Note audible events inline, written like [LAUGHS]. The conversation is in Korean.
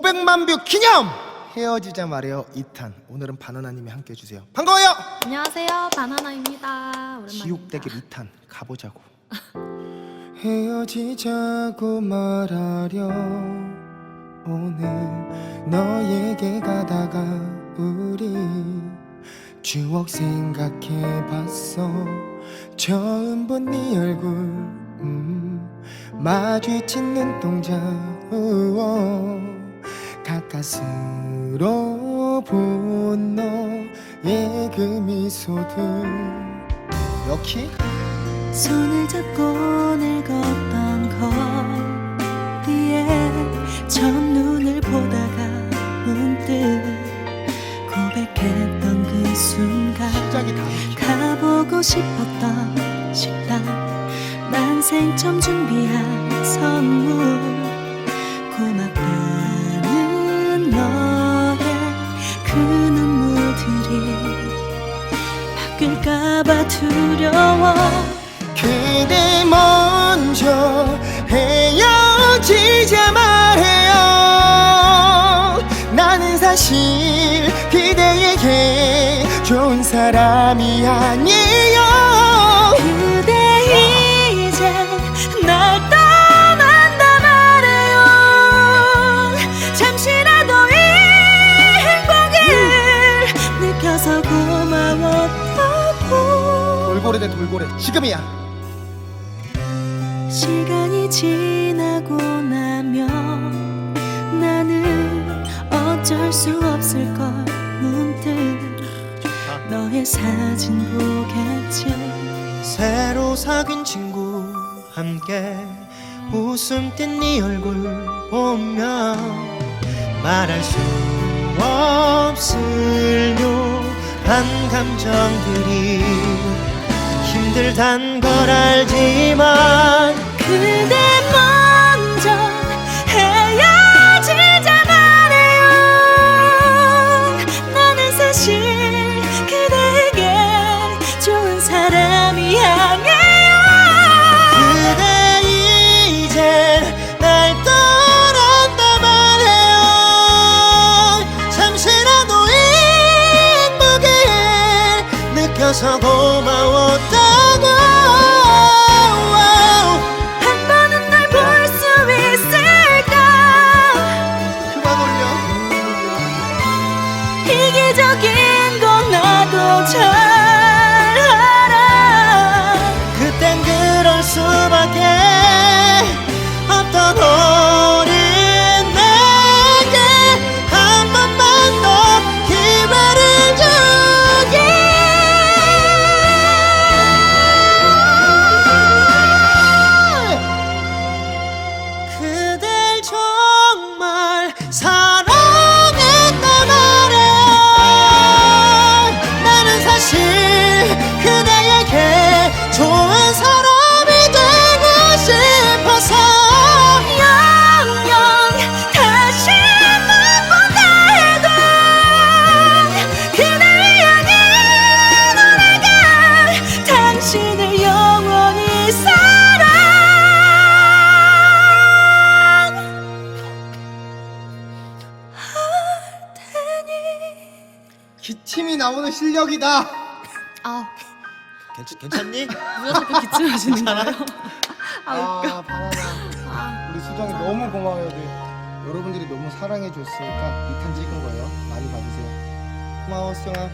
500만 뷰 기념! 헤어지자 말해요. 2탄 오늘은 바나나님이 함께 해주세요. 반가워요! 안녕하세요. 바나나입니다. 오랜만입니다. 지옥대결 2탄 가보자고. [LAUGHS] 헤어지자고 말하려 오늘 너에게 가다가 우리 추억 생각해봤어. 처음 본 네 얼굴 음, 마주친 눈동자 우어 가까스로 본 너의 그 미소들. 역시 손을 잡고 늙었던 거리에 처음 눈을 보다가 문득 고백했던 그 순간 가보고 싶었던 식당 난생 처음 준비한 선물 바뀔까봐 두려워. 그대 먼저 헤어지자 말해요. 나는 사실 그대에게 좋은 사람이 아니에요 고마웠다고 돌고래 지금이야. 시간이 지나고 나면 나는 어쩔 수 없을 걸 문득 너의 사진 보겠지. 새로 사귄 친구 함께 웃음 띤 네 얼굴 보며 말할 수 없을 묘한 감정들이 힘들단 걸 알지만 그대 먼저 헤어지자 말해요. 나는 사실 그대에게 좋은 사람이 아니에요. 그대 이제 날 떠난다 말해요. 잠시라도 이 행복을 느껴서 고마웠다 이기적인 건 나도 잘 기침이 나오는 실력이다. 아. 괜찮, 괜찮니? 누가 저렇게 기침하시는 거예요? 아 아 바나나 아, 우리 수정이 너무 고마워요. 늘. 여러분들이 너무 사랑해 줬으니까 2탄 찍은 거예요. 많이 봐주세요. 고마워 수정아